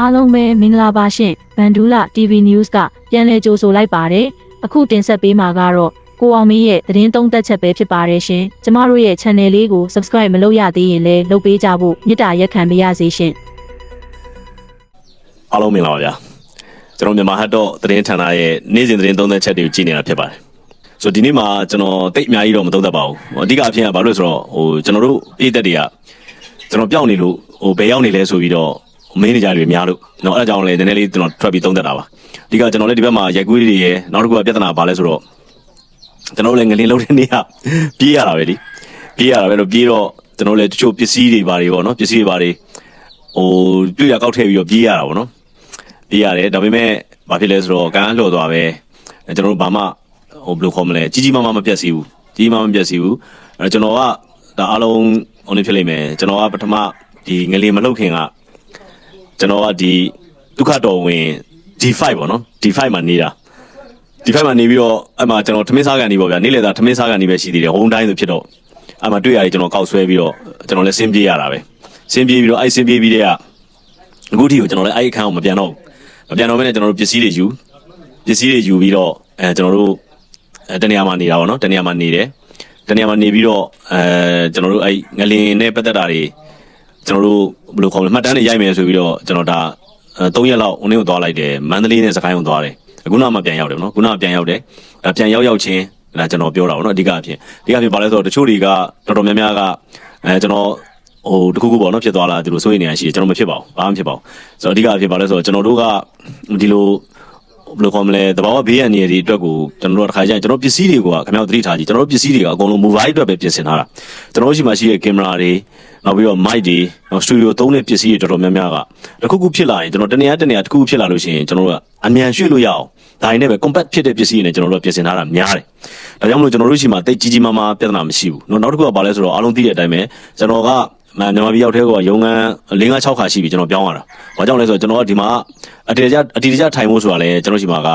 အားလုံးပဲမင်္ဂလာပါရှင်ဗန်ဒူလာ TV News ကပြန်လည်ကြိုဆိုလိုက်ပါတယ်အခုတင်ဆက်ပေးမှာကတော့ကိုအောင်မင်းရဲ့သတင်းသုံးသက်ချက်ပဲဖြစ်ပါတယ်ရှင်ကျမတို့ရဲ့ channel လေးကို subscribe မလုပ်ရသေးရင်လည်းလုပ်ပေးကြဖို့မေတ္တာရက်ခံပါရစေရှင်အားလုံးမင်္ဂလာပါဗျာကျွန်တော်မြန်မာဟတ်တော့သတင်းဌာနရဲ့နေ့စဉ်သတင်းသုံးသပ်ချက်တွေကိုကြည့်နေတာဖြစ်ပါတယ်ဆိုတော့ဒီနေ့မှာကျွန်တော်တိတ်အများကြီးတော့မသုံးသပ်ပါဘူးအဓိကအဖြစ်ကဘာလို့လဲဆိုတော့ဟိုကျွန်တော်တို့ပြည်သက်တွေကကျွန်တော်ပျောက်နေလို့ဟိုဘယ်ရောက်နေလဲဆိုပြီးတော့ မင်းနေကြတွေများလို့ကျွန်တော်အဲ့ဒါကြောင့်လည်းနည်းနည်းလေးကျွန်တော်ထွက်ပြီးသုံးသက်တာပါအဓိကကျွန်တော်လည်းဒီဘက်မှာရိုက်ကွေးတွေရယ်နောက်တစ်ခုကပြဿနာပါလဲဆိုတော့ကျွန်တော်လည်းငလင်းလုံးတဲ့နေ့ကပြေးရတာပဲလीပြေးရတာပဲလို့ပြေးတော့ကျွန်တော်လည်းတချို့ပစ္စည်းတွေဘာတွေပေါ့နော်ပစ္စည်းတွေဘာတွေဟိုတွေ့ရကောက်ထည့်ပြီးတော့ပြေးရတာပေါ့နော်ပြေးရတယ်ဒါပေမဲ့ဘာဖြစ်လဲဆိုတော့ကံအလှော်သွားပဲကျွန်တော်တို့ဘာမှဟိုဘယ်လိုခေါ်မလဲကြီးကြီးမားမားမပြတ်စီဘူးကြီးမားမပြတ်စီဘူးအဲကျွန်တော်ကဒါအလုံးဟိုနေဖြစ်လိမ့်မယ်ကျွန်တော်ကပထမဒီငလင်းမလှုပ်ခင်က ကျွန်တော်ကဒီဒုက္ခတော်ဝင် D5 ပေါ့နော် D5 မှာနေတာ D5 မှာနေပြီးတော့အဲ့မှာကျွန်တော်ထမင်းစားကန်နေပေါ့ဗျာနေ့လည်သားထမင်းစားကန်နေပဲရှိသေးတယ်ဟိုးတိုင်းဆိုဖြစ်တော့အဲ့မှာတွေ့ရတယ်ကျွန်တော်ကောက်ဆွဲပြီးတော့ကျွန်တော်လည်းဆင်းပြေးရတာပဲဆင်းပြေးပြီးတော့အဲ့ဆင်းပြေးပြီးတဲ့ကအခုထိကိုကျွန်တော်လည်းအဲ့အခန်းကိုမပြန်တော့ဘူးမပြန်တော့ဘဲနဲ့ကျွန်တော်တို့ပစ္စည်းတွေယူပစ္စည်းတွေယူပြီးတော့အဲကျွန်တော်တို့အဲတနေရာမှာနေတာပေါ့နော်တနေရာမှာနေတယ်တနေရာမှာနေပြီးတော့အဲကျွန်တော်တို့အဲ့ငလင်နဲ့ပတ်သက်တာတွေ ကျွန်တော်တို့ဘယ်လိုခေါ်မလဲမှတ်တမ်းတွေရိုက်မယ်ဆိုပြီးတော့ကျွန်တော်ဒါအဲ3ရက်လောက်ဦးနေကိုသွားလိုက်တယ်မန္တလေးနဲ့စကိုင်းကိုသွားတယ်အခုနောက်မှပြန်ရောက်တယ်နော်ခုနောက်ပြန်ရောက်တယ်အဲပြန်ရောက်ရောက်ချင်းဒါကျွန်တော်ပြောတာပေါ့နော်အဓိကအဖြစ်အဓိကအဖြစ်ဘာလဲဆိုတော့တချို့တွေကတော်တော်များများကအဲကျွန်တော်ဟိုတခုခုပေါ့နော်ဖြစ်သွားလာဒီလိုစိုးရိမ်နေရရှိတယ်ကျွန်တော်မဖြစ်ပါဘူးဘာမှမဖြစ်ပါဘူးဆိုတော့အဓိကအဖြစ်ပါလဲဆိုတော့ကျွန်တော်တို့ကဒီလို ဘယ်လိုခေါ်မလဲတဘာဝဘေးရန်နေရတဲ့အတွက်ကိုကျွန်တော်တို့တစ်ခါကျရင်ကျွန်တော်ပစ္စည်းတွေကခင်ဗျားတို့သတိထားကြည့်ကျွန်တော်တို့ပစ္စည်းတွေကအကုန်လုံး mobile အတွက်ပဲပြင်ဆင်ထားတာကျွန်တော်တို့ရှိမှရှိတဲ့ကင်မရာတွေနောက်ပြီးတော့ mic တွေနောက် studio သုံးတဲ့ပစ္စည်းတွေတော်တော်များများကတခုခုဖြစ်လာရင်ကျွန်တော်တနေရာတနေရာတခုခုဖြစ်လာလို့ရှိရင်ကျွန်တော်တို့ကအမြန်ရွှေ့လို့ရအောင်ဒါရင်းနဲ့ပဲ compact ဖြစ်တဲ့ပစ္စည်းတွေနဲ့ကျွန်တော်တို့ကပြင်ဆင်ထားတာများတယ်ဒါကြောင့်မလို့ကျွန်တော်တို့ရှိမှတိတ်ကြီးကြီးမားမားပြဿနာမရှိဘူးနောက်နောက်တစ်ခုကဘာလဲဆိုတော့အားလုံးသိတဲ့အတိုင်းပဲကျွန်တော်က မမြန်မာပြည်ရောက်တဲ့ကောရုံငန်း၄၅6ခါရှိပြီကျွန်တော်ပြောင်းရတာ။ဘာကြောင့်လဲဆိုတော့ကျွန်တော်ကဒီမှာအတေတကြအတေတကြထိုင်ဖို့ဆိုတာလဲကျွန်တော်ရှိမှာက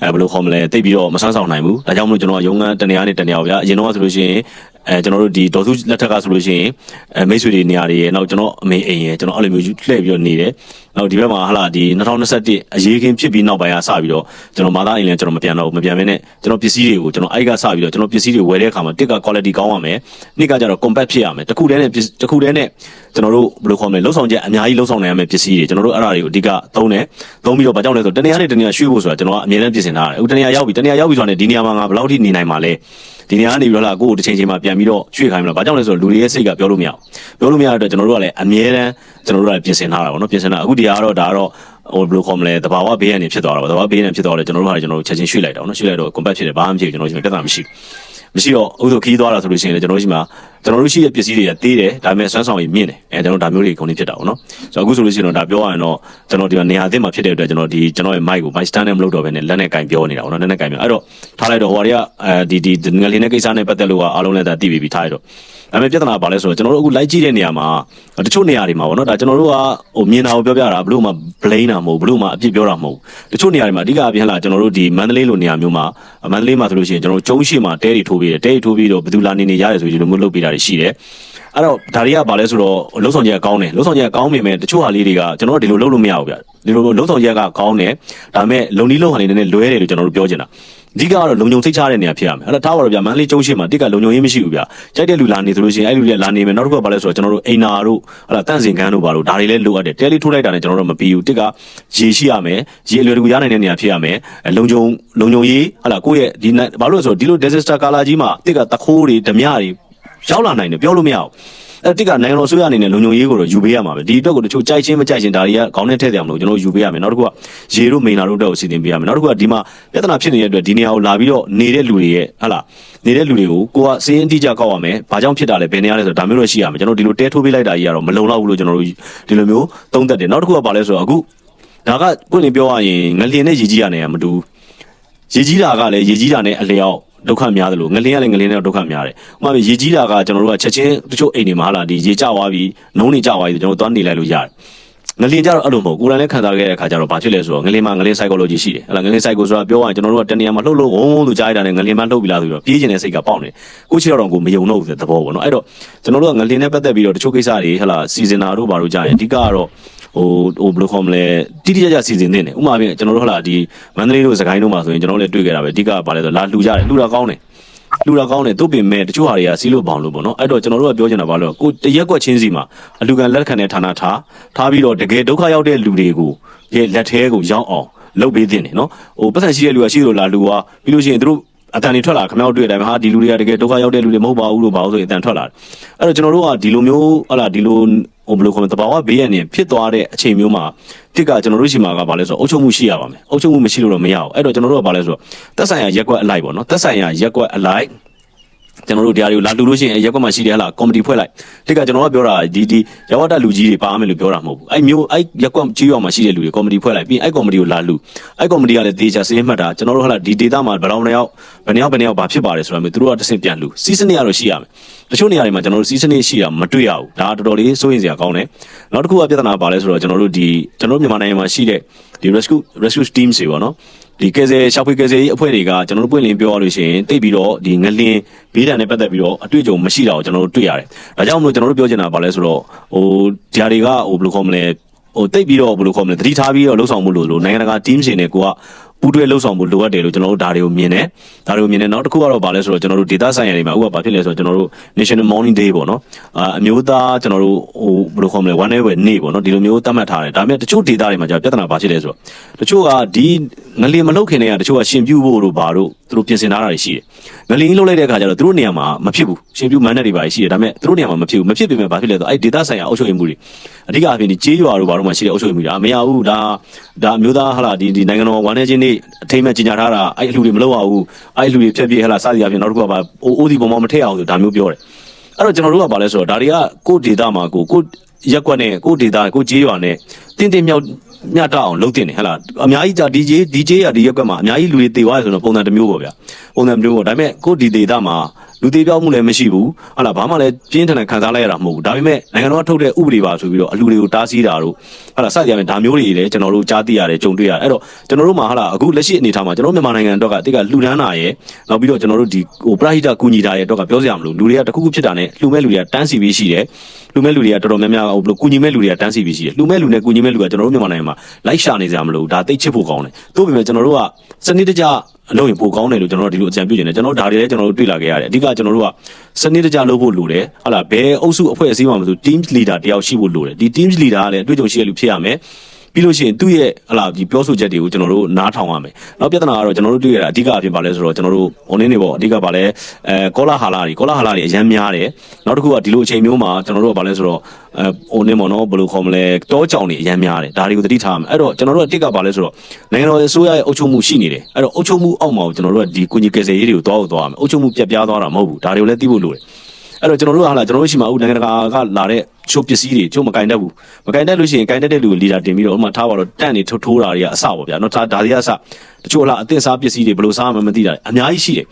အဲဘယ်လိုခေါ်မလဲတိတ်ပြီးတော့မဆန်းဆောင်နိုင်ဘူး။ဒါကြောင့်မလို့ကျွန်တော်ကရုံငန်းတနေရာနဲ့တနေရာဗျာ။အရင်တော့ဆိုလို့ရှိရင် အဲကျွန်တော်တို့ဒီဒေါ်စုလက်ထက်ကဆိုလို့ရှိရင်အဲမိတ်ဆွေတွေနေရာတွေရဲ့နောက်ကျွန်တော်အမေအိမ်ရဲ့ကျွန်တော်အဲ့လိုမျိုးလှည့်ပြီးတော့နေတယ်။နောက်ဒီဘက်မှာဟာလာဒီ2021အရေးခင်းဖြစ်ပြီးနောက်ပိုင်းကစပြီးတော့ကျွန်တော်မာသားအိမ်လည်းကျွန်တော်မပြန်တော့ဘူးမပြန်မင်းနဲ့ကျွန်တော်ပစ္စည်းတွေကိုကျွန်တော်အဲ့ကစပြီးတော့ကျွန်တော်ပစ္စည်းတွေဝယ်တဲ့အခါမှာတစ်က quality ကောင်းရမယ်။နှစ်ကကျတော့ compact ဖြစ်ရမယ်။တစ်ခုတည်းနဲ့ပစ္စတစ်ခုတည်းနဲ့ကျွန်တော်တို့ဘယ်လိုခေါ်မလဲလှုပ်ဆောင်ချက်အများကြီးလှုပ်ဆောင်နိုင်ရမယ့်ပစ္စည်းတွေကျွန်တော်တို့အဲ့ဒါတွေကိုအဓိကသုံးတယ်။သုံးပြီးတော့ဘာကြောင့်လဲဆိုတော့တနေရာနဲ့တနေရာရွှေ့ဖို့ဆိုတာကျွန်တော်ကအမြဲတမ်းပြင်ဆင်ထားတယ်။အခုတနေရာရောက်ပြီတနေရာရောက်ပြီဆိုတာနဲ့ဒီနေရာမှာငါဘယ်လောက်ထိနေနိုင်မှာလဲ။ဒီနေရာကနေပြီးတော့လာကိုယ့်ကိုတစ်ချိန်ချိန်မှာပြန်ပြီးတော့ရွှေ့ခိုင်းမလား။ဘာကြောင့်လဲဆိုတော့လူတွေရဲ့စိတ်ကပြောလို့မရအောင်။ပြောလို့မရတဲ့အတွက်ကျွန်တော်တို့ကလည်းအမြဲတမ်းကျွန်တော်တို့ကလည်းပြင်ဆင်ထားတာပေါ့နော်။ပြင်ဆင်တာအခုဒီဟာကတော့ဒါကတော့ဟိုဘယ်လိုခေါ်မလဲတဘာဝဘေးရန်နေဖြစ်သွားတာပေါ့။တဘာဝဘေးရန်ဖြစ်သွားတယ်ကျွန်တော်တို့ဟာကျွန်တော်တို့ချက်ချင်းရွှေ့လိုက်တာပေါ့နော်။ရွှေ့လိုက်တော့ compact ဖြစ်တယ်ဘာမှမဖြစ်ဘူးကျွန်တော်တို့ကျွန်တော်ပြဿနာမရှိဘူး။ မရှိတော့ဥဒ္ဓခီးသွားတာဆိုလို့ရှိရင်လည်းကျွန်တော်တို့ရှိမှာကျွန်တော်တို့ရှိတဲ့ပစ္စည်းတွေကသေးတယ်ဒါပေမဲ့စွမ်းဆောင်ရည်မြင့်တယ်အဲကျွန်တော်ဒါမျိုးတွေကုန်နေဖြစ်တာပေါ့နော်ဆိုတော့အခုဆိုလို့ရှိရင်တော့ဒါပြောရရင်တော့ကျွန်တော်ဒီမှာနေရာအသစ်မှာဖြစ်တဲ့အတွက်ကျွန်တော်ဒီကျွန်တော်ရဲ့ mic ကို mic stand နဲ့မလုပ်တော့ဘဲနဲ့လက်နဲ့ကင်ပြောနေတာပေါ့နော်လက်နဲ့ကင်ပြောအဲ့တော့ထားလိုက်တော့ဟိုဟာတွေကအဲဒီဒီငလင်းတဲ့ကိစ္စနဲ့ပတ်သက်လို့ကအားလုံးလည်းဒါသိပြီပြီးထားရတော့ဒါပေမဲ့ပြဿနာပါလဲဆိုတော့ကျွန်တော်တို့အခုလိုက်ကြည့်တဲ့နေရာမှာတချို့နေရာတွေမှာပေါ့နော်ဒါကျွန်တော်တို့ကဟိုမြင်တာကိုပြောပြတာဘလို့မှ blame တာမဟုတ်ဘလို့မှအပြစ်ပြောတာမဟုတ်တချို့နေရာတွေမှာအဓိကအပြင်လာကျွန်တော်တို့ဒီမန္တလေးလိုနေရာမျိုးမှာမန္တလေးမှာဆိုလို့ရှိရင်ကျွန်တော်တို့ကျုံးရှိမှာတဲတွေထိုးပြီးတယ်တဲတွေထိုးပြီးတော့ဘယ်သူလာနေနေရတယ်ဆိုပြီးဒီလိုမျိုးလုပ်ပေးတာတွေရှိတယ်အဲ့တော့ဒါတွေကဘာလဲဆိုတော့လှုပ်ဆောင်ချက်ကကောင်းတယ်လှုပ်ဆောင်ချက်ကကောင်းပေမဲ့တချို့ဟာလေးတွေကကျွန်တော်တို့ဒီလိုလုပ်လို့မရဘူးဗျဒီလိုလှုပ်ဆောင်ချက်ကကောင်းတယ်ဒါပေမဲ့လုံနီးလုံဟာလေးနည်းနည်းလွဲတယ်လို့ကျွန်တော်တို့ပြောချင်တာ အဓိကကတော့လုံုံစိတ်ချတဲ့နေရာဖြစ်ရမယ်အဲ့တော့ထားပါတော့ဗျမန္တလေးကျုံးရှိမှာတိကလုံုံရေးမရှိဘူးဗျကြိုက်တဲ့လူလာနေဆိုလို့ရှိရင်အဲ့လူတွေလာနေမယ်နောက်တစ်ခုကဘာလဲဆိုတော့ကျွန်တော်တို့အိမ်နာတို့ဟလာတန့်စင်ခန်းတို့ဘာလို့ဒါတွေလည်းလိုအပ်တယ်တဲလေးထိုးလိုက်တာနဲ့ကျွန်တော်တို့မပြီးဘူးတိကရေရှိရမယ်ရေအလွယ်တကူရနိုင်တဲ့နေရာဖြစ်ရမယ်လုံုံလုံုံရေးဟလာကိုယ့်ရဲ့ဒီဘာလို့လဲဆိုတော့ဒီလို disaster ကာလာကြီးမှာတိကတခိုးတွေဓမြတွေရောက်လာနိုင်တယ်ပြောလို့မရဘူး အဲ့တိကနိုင်ငံတော်ဆိုရအနေနဲ့လုံခြုံရေးကိုတော့ယူပေးရမှာပဲဒီအတွက်ကိုတချို့ကြိုက်ချင်းမကြိုက်ချင်းဒါတွေကခေါင်းနဲ့ထည့်တယ်မလို့ကျွန်တော်ယူပေးရမယ်နောက်တစ်ခုကရေတို့မိန်နာတို့တော့အစီအစဉ်ပေးရမယ်နောက်တစ်ခုကဒီမှာပြဿနာဖြစ်နေတဲ့အတွက်ဒီနေရာကိုလာပြီးတော့နေတဲ့လူတွေရဲ့ဟလာနေတဲ့လူတွေကိုကိုကစည်ရင်အတိအကျကောက်ရမယ်ဘာကြောင့်ဖြစ်တာလဲဘယ်နေရာလဲဆိုတော့ဒါမျိုးတော့ရှိရမယ်ကျွန်တော်ဒီလိုတဲထိုးပေးလိုက်တာကြီးကတော့မလုံလောက်ဘူးလို့ကျွန်တော်တို့ဒီလိုမျိုးသုံးသက်တယ်နောက်တစ်ခုကဘာလဲဆိုတော့အခုဒါကကိုယ်နေပြောရရင်ငလျင်နဲ့ရေကြီးရနေရမတူရေကြီးတာကလည်းရေကြီးတာနဲ့အလျောက် ဒုက္ခများတယ်လို့ငလင်းရလည်းငလင်းနဲ့ဒုက္ခများတယ်။ဥပမာရေကြီးတာကကျွန်တော်တို့ကချက်ချင်းတချို့အိမ်တွေမှာဟာလာဒီရေကျသွားပြီးနှုံးနေကျသွားပြီးကျွန်တော်တို့သွားနေလိုက်လို့ရတယ်ငလင်ကြတော့အဲ့လိုမဟုတ်ကိုယ်တိုင်လည်းခံစားခဲ့တဲ့အခါကျတော့ဘာဖြစ်လဲဆိုတော့ငလင်မှာငလင် psychology ရှိတယ်ဟဲ့လားငလင် psycho ဆိုတာပြောရရင်ကျွန်တော်တို့ကတနေရာမှာလှုပ်လှုပ်ဝုန်းဝုန်းသူကြားရတာနဲ့ငလင်မှလှုပ်ပြီးလာဆိုတော့ပြေးကျင်တဲ့စိတ်ကပေါက်နေကိုချီတော့ကိုမယုံတော့ဘူးဆိုတဲ့သဘောပေါ့နော်အဲ့တော့ကျွန်တော်တို့ကငလင်နဲ့ပတ်သက်ပြီးတော့တချို့ကိစ္စတွေဟဲ့လားစီဇနာတို့ဘာတို့ကြားရင်အဓိကကတော့ ဟိုဟိုဘယ်လိုခေါ်မလဲတိတိကျကျစီစဉ်နေတယ်ဥပမာပြင်ကျွန်တော်တို့ဟလာဒီမန္တလေးတို့စကိုင်းတို့မှာဆိုရင်ကျွန်တော်တို့လည်းတွေ့ကြတာပဲအဓိကကဘာလဲဆိုလာလှူကြတယ်လှူတာကောင်းတယ်လူတာကောင်းတယ်တို့ပင်မဲ့တချို့ဟာတွေကစီးလို့ပေါအောင်လို့ပေါ့နော်အဲ့တော့ကျွန်တော်တို့ကပြောချင်တာဘာလို့ကိုတရက်ကွက်ချင်းစီမှာအလူကန်လက်ခံတဲ့ဌာနထားထားပြီးတော့တကယ်ဒုက္ခရောက်တဲ့လူတွေကိုရဲ့လက်ထဲကိုရောက်အောင်လုပ်ပေးတင်တယ်နော်ဟိုပတ်စံရှိတဲ့လူကရှိလို့လာလူကပြီးလို့ရှိရင်တို့အတန်တွေထွက်လာခမောက်တွေ့တယ်ဟာဒီလူတွေကတကယ်ဒုက္ခရောက်တဲ့လူတွေမဟုတ်ပါဘူးလို့ပါလို့ဆိုရင်အတန်ထွက်လာတယ်အဲ့တော့ကျွန်တော်တို့ကဒီလိုမျိုးဟလာဒီလို ဟိုဘယ်လိုခေါ်မလဲတဘာဝဘေးရနေဖြစ်သွားတဲ့အချိန်မျိုးမှာတစ်ကကျွန်တော်တို့ရှိမှာကဘာလဲဆိုတော့အုပ်ချုပ်မှုရှိရပါမယ်အုပ်ချုပ်မှုမရှိလို့တော့မရအောင်အဲ့တော့ကျွန်တော်တို့ကဘာလဲဆိုတော့သက်ဆိုင်ရာရက်ကွက်အလိုက်ပေါ့နော်သက်ဆိုင်ရာရက်ကွက်အလိုက် ကျွန်တော်တို့တရားတွေကိုလာလူလို့ရှိရင်ရက်ကွက်မှာရှိတယ်ဟလားကော်မတီဖွဲ့လိုက်တိကကျွန်တော်ကပြောတာဒီဒီရဝတ္တလူကြီးတွေပါမယ်လို့ပြောတာမဟုတ်ဘူးအဲ့မျိုးအဲ့ရက်ကွက်ကြီးရောက်မှာရှိတဲ့လူတွေကော်မတီဖွဲ့လိုက်ပြီးအဲ့ကော်မတီကိုလာလူအဲ့ကော်မတီကလည်းတေချာစေးမှတ်တာကျွန်တော်တို့ဟလားဒီဒေတာမှာဘယ်တော့နှစ်ယောက်ဘယ်နှစ်ယောက်ဘယ်နှစ်ယောက်ဘာဖြစ်ပါတယ်ဆိုတာမျိုးသူတို့ကတစ်ဆင့်ပြန်လူစီးစနစ်ကတော့ရှိရမယ်တချို့နေရာတွေမှာကျွန်တော်တို့စီးစနစ်ရှိတာမတွေ့ရဘူးဒါတော်တော်လေးစိုးရင်စရာကောင်းတယ်နောက်တစ်ခုကပြဿနာပါလဲဆိုတော့ကျွန်တော်တို့ဒီကျွန်တော်တို့မြန်မာနိုင်ငံမှာရှိတဲ့ဒီ rescue rescue team တွေပေါ့နော် ဒီကယ်ဆယ်ရှာဖွေကယ်ဆယ်ရေးအဖွဲ့တွေကကျွန်တော်တို့ပွင့်လင်းပြောရလို့ရှိရင်တိတ်ပြီးတော့ဒီငလင်းဘေးဒဏ်နဲ့ပတ်သက်ပြီးတော့အတွေ့အကြုံမရှိတာကိုကျွန်တော်တို့တွေ့ရတယ်။ဒါကြောင့်မလို့ကျွန်တော်တို့ပြောချင်တာပါလဲဆိုတော့ဟိုဒီဟာတွေကဟိုဘယ်လိုခေါ်မလဲဟိုတိတ်ပြီးတော့ဘယ်လိုခေါ်မလဲသတိထားပြီးတော့လှုပ်ဆောင်မှုလို့လို့နိုင်ငံတကာ team ရှင်တွေက ပူးတွဲလှုပ်ဆောင်မှုလိုအပ်တယ်လို့ကျွန်တော်တို့ဒါတွေကိုမြင်တယ်။ဒါတွေကိုမြင်တယ်နောက်တစ်ခုကတော့ဗာလဲဆိုတော့ကျွန်တော်တို့ data science တွေမှာဥပမာဘာဖြစ်လဲဆိုတော့ကျွန်တော်တို့ National Morning Day ပေါ့နော်။အာအမျိုးသားကျွန်တော်တို့ဟိုဘယ်လိုခေါ်မလဲ one day ပဲနေ့ပေါ့နော်ဒီလိုမျိုးသတ်မှတ်ထားတယ်။ဒါပေမဲ့တချို့ data တွေမှာကြာပြဿနာဘာဖြစ်လဲဆိုတော့တချို့ကဒီငလျင်မလုတ်ခင်တည်းကတချို့ကရှင်ပြူဖို့တို့ဘာတို့သူတို့ပြင်ဆင်ထားတာတွေရှိတယ်။ငလျင်လုတ်လိုက်တဲ့အခါကျတော့သူတို့နေရာမှာမဖြစ်ဘူး။ရှင်ပြူမန်းတဲ့တွေပါရှိတယ်ဒါပေမဲ့သူတို့နေရာမှာမဖြစ်ဘူး။မဖြစ်ပေမဲ့ဘာဖြစ်လဲဆိုတော့အဲ့ data ဆိုင်ရာအုပ်ချုပ်ရေးမှုတွေအဓိကအပြင်ဒီကြေးရွာတို့ဘာတို့မှာရှိတဲ့အုပ်ချုပ်ရေးမှုတွေအမရဘူးဒါဒါအမျိုးသားဟလာဒီဒီနိုင်ငံတော်ဝန်ထမ်းချင်းတွေအထိမ့်မဲ့ကြီးညာထားတာအဲ့အလှူတွေမလုပ်ရဘူးအဲ့အလှူတွေဖြတ်ပြဟလာစသည်အပြင်နောက်တစ်ခုကပါအိုးဒီပုံမမထည့်အောင်ဆိုဒါမျိုးပြောတယ်အဲ့တော့ကျွန်တော်တို့ကဘာလဲဆိုတော့ဒါတွေကကိုယ့်ဒေတာမှာကိုကိုရက်ကွက်နဲ့ကိုဒေတာကိုကြေးရွာနဲ့တင်းတင်းမြောက်မြတ်တော့အောင်လုပ်တင်တယ်ဟဲ့လားအများကြီးကြာ DJ DJ ရဒီရက်ကွက်မှာအများကြီးလူတွေတေသွားတယ်ဆိုတော့ပုံစံတစ်မျိုးပေါ့ဗျာပုံစံတစ်မျိုးပေါ့ဒါပေမဲ့ကိုဒီဒေတာမှာ လူသေးပြောင်းမှုလည်းမရှိဘူးဟာလားဘာမှလည်းပြင်းထန်တဲ့ခံစားလိုက်ရတာမဟုတ်ဘူးဒါပေမဲ့နိုင်ငံတော်ကထုတ်တဲ့ဥပဒေပါဆိုပြီးတော့အလူတွေကိုတားဆီးတာတို့ဟာလားစသည်အပြင်ဒါမျိုးတွေလည်းကျွန်တော်တို့ကြားသိရတယ်ကြုံတွေ့ရတယ်အဲ့တော့ကျွန်တော်တို့မှာဟာလားအခုလက်ရှိအနေထားမှာကျွန်တော်မြန်မာနိုင်ငံအတွက်ကတိကလှူဒန်းတာရဲ့နောက်ပြီးတော့ကျွန်တော်တို့ဒီဟိုပရဟိတကူညီတာရဲ့အတွက်ကပြောစရာမလိုလူတွေကတခုခုဖြစ်တာနဲ့လှူမဲ့လူတွေကတန်းစီပြီးရှိတယ်လူမဲ့လူတွေကတော်တော်များများဟိုဘယ်လိုကူညီမဲ့လူတွေကတန်းစီပြီးရှိတယ်လှူမဲ့လူနဲ့ကူညီမဲ့လူကကျွန်တော်တို့မြန်မာနိုင်ငံမှာလိုက်ရှာနေကြမလို့ဒါသိချစ်ဖို့ကောင်းတယ်သို့ပေမဲ့ကျွန်တော်တို့ကစနစ်တကျ အလုပ်ရင်ပိုကောင်းတယ်လို့ကျွန်တော်တို့ဒီလိုအကြံပြုနေတယ်ကျွန်တော်တို့ဒါတွေလည်းကျွန်တော်တို့တွေ့လာခဲ့ရတယ်အဓိကကျွန်တော်တို့ကစနစ်တကျလုပ်ဖို့လိုတယ်ဟုတ်လားဘယ်အုပ်စုအဖွဲ့အစည်းမှမဆို team leader တယောက်ရှိဖို့လိုတယ်ဒီ team leader ကလည်းအတွေ့အကြုံရှိတဲ့လူဖြစ်ရမယ် ပြီးလို့ရှိရင်သူ့ရဲ့ဟလာဒီပြောဆိုချက်တွေကိုကျွန်တော်တို့နားထောင်ရမယ်။နောက်ပြဿနာကတော့ကျွန်တော်တို့တွေ့ရတာအဓိကအဖြစ်ပါလဲဆိုတော့ကျွန်တော်တို့ online တွေပေါ့အဓိကပါလဲအဲကောလာဟာလာတွေကောလာဟာလာတွေအများများတယ်။နောက်တစ်ခုကဒီလိုအချိန်မျိုးမှာကျွန်တော်တို့ကပါလဲဆိုတော့အဲ online ပေါ့နော်ဘယ်လိုခေါ်မလဲတောကြောင်တွေအများများတယ်။ဒါတွေကိုသတိထားရမယ်။အဲ့တော့ကျွန်တော်တို့ကတစ်ကပါလဲဆိုတော့နိုင်ငံတော်အစိုးရရဲ့အုပ်ချုပ်မှုရှိနေတယ်။အဲ့တော့အုပ်ချုပ်မှုအောက်မှာကျွန်တော်တို့ကဒီကုညီကယ်ဆယ်ရေးတွေကိုတောက်သွားရမယ်။အုပ်ချုပ်မှုပြတ်ပြားသွားတာမဟုတ်ဘူး။ဒါတွေကိုလည်းသိဖို့လိုတယ်။အဲ့တော့ကျွန်တော်တို့ကဟာလာကျွန်တော်တို့ရှိမှာအခုနိုင်ငံတကာကလာတဲ့ ချိုးပစ္စည်းတွေချိုးမကင်တတ်ဘူးမကင်တတ်လို့ရှိရင်ကင်တတ်တဲ့လူကိုလီဒါတင်ပြီးတော့ဥပမာထားပါတော့တန့်နေထိုးထိုးတာတွေကအစပေါ့ဗျာနော်ဒါဒါတွေကအစတချို့လာအသင့်စားပစ္စည်းတွေဘယ်လိုစားမှမသိတာအများကြီးရှိတယ်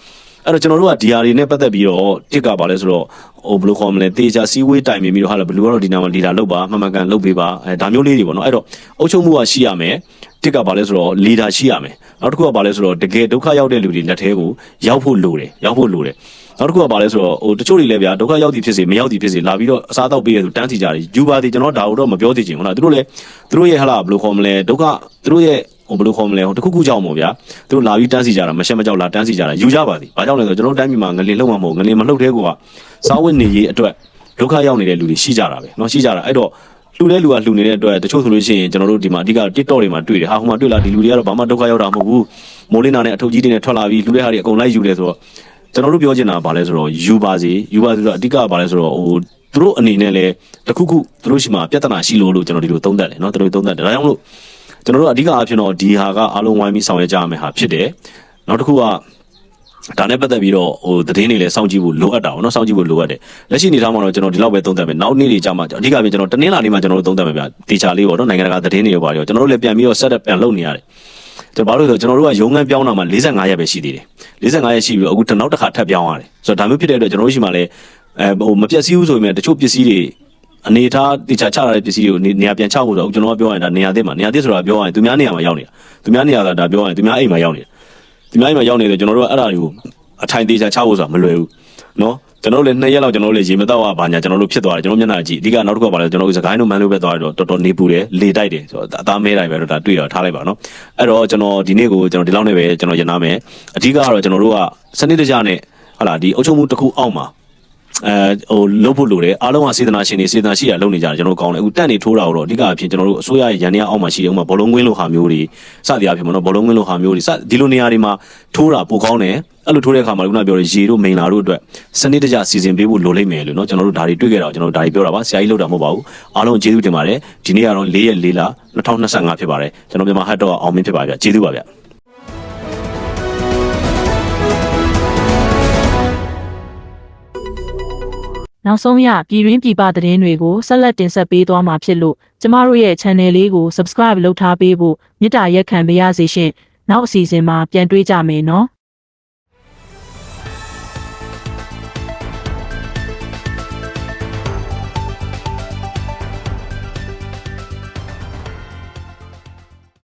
အဲ့တော့ကျွန်တော်တို့ကဒီဟာတွေနဲ့ပတ်သက်ပြီးတော့တစ်ကပါလဲဆိုတော့ဟိုဘယ်လိုခေါ်မလဲတေချာစီဝေးတိုင်မြင်ပြီးတော့ဟာလာဘယ်လိုကတော့ဒီနာမှာလီဒါလောက်ပါမှန်မှန်ကန်လုပ်ပေးပါအဲဒါမျိုးလေးတွေပေါ့နော်အဲ့တော့အုပ်ချုပ်မှုကရှိရမယ်တစ်ကပါလဲဆိုတော့လီဒါရှိရမယ်နောက်တစ်ခုကပါလဲဆိုတော့တကယ်ဒုက္ခရောက်တဲ့လူတွေလက်ထဲကိုရောက်ဖို့လိုတယ်ရောက်ဖို့လိုတယ် နောက်တစ်ခုကပါလဲဆိုတော့ဟိုတချို့တွေလည်းဗျာဒုက္ခရောက်သည်ဖြစ်စေမရောက်သည်ဖြစ်စေလာပြီးတော့အစားအသောက်ပေးရသူတန်းစီကြတယ်ယူပါသည်ကျွန်တော်ဒါတော့မပြောသေးချင်ဘူးလားသူတို့လည်းသူတို့ရဲ့ဟလာဘယ်လိုခေါ်မလဲဒုက္ခသူတို့ရဲ့ဟိုဘယ်လိုခေါ်မလဲဟိုတခုခုကြောက်မို့ဗျာသူတို့လာပြီးတန်းစီကြတာမရှက်မကြောက်လာတန်းစီကြတာယူကြပါသည်ဘာကြောင့်လဲဆိုတော့ကျွန်တော်တို့တိုင်းပြည်မှာငလင်လှုပ်မှာမဟုတ်ငလင်မလှုပ်တဲ့ကောကစားဝတ်နေရေးအတွက်ဒုက္ခရောက်နေတဲ့လူတွေရှိကြတာပဲเนาะရှိကြတာအဲ့တော့လှူတဲ့လူကလှူနေတဲ့အတွက်တချို့ဆိုလို့ရှိရင်ကျွန်တော်တို့ဒီမှာအဓိက TikTok တွေမှာတွေ့တယ်ဟာဟိုမှာတွေ့လာဒီလူတွေကတော့ဘာမှဒုက္ခရောက်တာမဟုတ်ဘူးမိုးလင်းနာနဲ့အထုပ်ကြီးတွေနဲ့ထွက်လာပြီးလှူတဲ့ဟာတွေအကုန်လိုက်ယူတယ်ဆိုတော့ ကျွန်တော်တို့ပြောချင်တာကဘာလဲဆိုတော့ယူပါစီယူပါစီဆိုတော့အဓိကကဘာလဲဆိုတော့ဟိုသူတို့အနေနဲ့လည်းတခုခုသူတို့ရှိမှပြဿနာရှိလို့လို့ကျွန်တော်ဒီလိုသုံးသပ်တယ်เนาะသူတို့သုံးသပ်တယ်ဒါကြောင့်မလို့ကျွန်တော်တို့အဓိကအဖြစ်တော့ဒီဟာကအားလုံးဝိုင်းပြီးဆောင်ရွက်ကြရမယ်ဟာဖြစ်တယ်နောက်တစ်ခုကဒါနဲ့ပတ်သက်ပြီးတော့ဟိုသတင်းတွေလည်းစောင့်ကြည့်ဖို့လိုအပ်တာပေါ့နော်စောင့်ကြည့်ဖို့လိုအပ်တယ်လက်ရှိအနေထားမှာတော့ကျွန်တော်ဒီလောက်ပဲသုံးသပ်မယ်နောက်နေ့တွေကြာမှအဓိကပြင်ကျွန်တော်တနင်္လာနေ့မှာကျွန်တော်တို့သုံးသပ်မယ်ဗျတေချာလေးပေါ့နော်နိုင်ငံတကာသတင်းတွေပါရောကျွန်တော်တို့လည်းပြန်ပြီးတော့ set up ပြန်လုပ်နေရတယ် ကျွန်တော်ဘာလို့လဲဆိုတော့ကျွန်တော်တို့ကရုံးခန်းပြောင်းတာမှာ45ရက်ပဲရှိသေးတယ်45ရက်ရှိပြီးတော့အခုနောက်တစ်ခါထပ်ပြောင်းရတယ်ဆိုတော့ဒါမျိုးဖြစ်တဲ့အတွက်ကျွန်တော်တို့ရှိမှလည်းအဲဟိုမပြည့်စည်ဘူးဆိုပေမဲ့တချို့ပစ္စည်းတွေအနေထားတခြားချလာတဲ့ပစ္စည်းတွေကိုနေနေရာပြန်ချဖို့ဆိုတော့ကျွန်တော်ကပြောရင်ဒါနေရာသစ်မှာနေရာသစ်ဆိုတာပြောရင်သူများနေရာမှာရောက်နေတာသူများနေရာကဒါပြောရင်သူများအိမ်မှာရောက်နေတာသူများအိမ်မှာရောက်နေတယ်ကျွန်တော်တို့ကအဲ့ဒါတွေကိုအထိုင်သေးချာချဖို့ဆိုတာမလွယ်ဘူးနော် ကျွန်တော်တို့လည်းနှစ်ရက်လောက်ကျွန်တော်တို့လည်းရေမတော့ဘာညာကျွန်တော်တို့ဖြစ်သွားတယ်ကျွန်တော်မျက်နှာကြည့်အဓိကနောက်တစ်ခုကပါလဲကျွန်တော်တို့စကိုင်းတို့မန်လို့ပဲသွားတော့တော်တော်နေပူတယ်လေတိုက်တယ်ဆိုတော့အသားမဲတိုင်းပဲတော့ဒါတွေ့တော့ထားလိုက်ပါနော်အဲ့တော့ကျွန်တော်ဒီနေ့ကိုကျွန်တော်ဒီလောက်နဲ့ပဲကျွန်တော်ရနာမယ်အဓိကကတော့ကျွန်တော်တို့ကစနစ်တကျနဲ့ဟာလာဒီအုပ်ချုပ်မှုတစ်ခုအောက်မှာ အဲဟိုလုပ်ဖို့လိုတယ်အားလုံးကစေတနာရှင်တွေစေတနာရှိတာလုပ်နေကြတယ်ကျွန်တော်ကောင်းတယ်အခုတက်နေထိုးတာတော့အဓိကအဖြစ်ကျွန်တော်တို့အစိုးရရဲ့ရန်ရအောက်မှာရှိတယ်ဥမာဘောလုံးကွင်းလိုဟာမျိုးတွေစသည်အဖြစ်မနော်ဘောလုံးကွင်းလိုဟာမျိုးတွေစဒီလိုနေရာတွေမှာထိုးတာပိုကောင်းတယ်အဲ့လိုထိုးတဲ့အခါမှာခုနပြောတဲ့ရေတို့မိန်လာတို့အတွက်စနစ်တကျစီစဉ်ပေးဖို့လိုလိမ့်မယ်လို့နော်ကျွန်တော်တို့ဒါတွေတွေ့ခဲ့တာကိုကျွန်တော်တို့ဒါတွေပြောတာပါဆရာကြီးလောက်တာမဟုတ်ပါဘူးအားလုံးကျေးဇူးတင်ပါတယ်ဒီနေ့ကတော့၄ရက်၄လ2025ဖြစ်ပါတယ်ကျွန်တော်မြန်မာဟတ်တော့အောင်မင်းဖြစ်ပါဗျကျေးဇူးပါဗျ နောက်ဆုံးရပြည်တွင်းပြည်ပသတင်းတွေကိုဆက်လက်တင်ဆက်ပေးသွားမှာဖြစ်လို့ကျမတို့ရဲ့ channel လေးကို subscribe လုပ်ထားပေးဖို့မေတ္တာရက်ခံပေးရစေရှင်နောက်အစီအစဉ်မှာပြန်တွေ့ကြမယ်နော်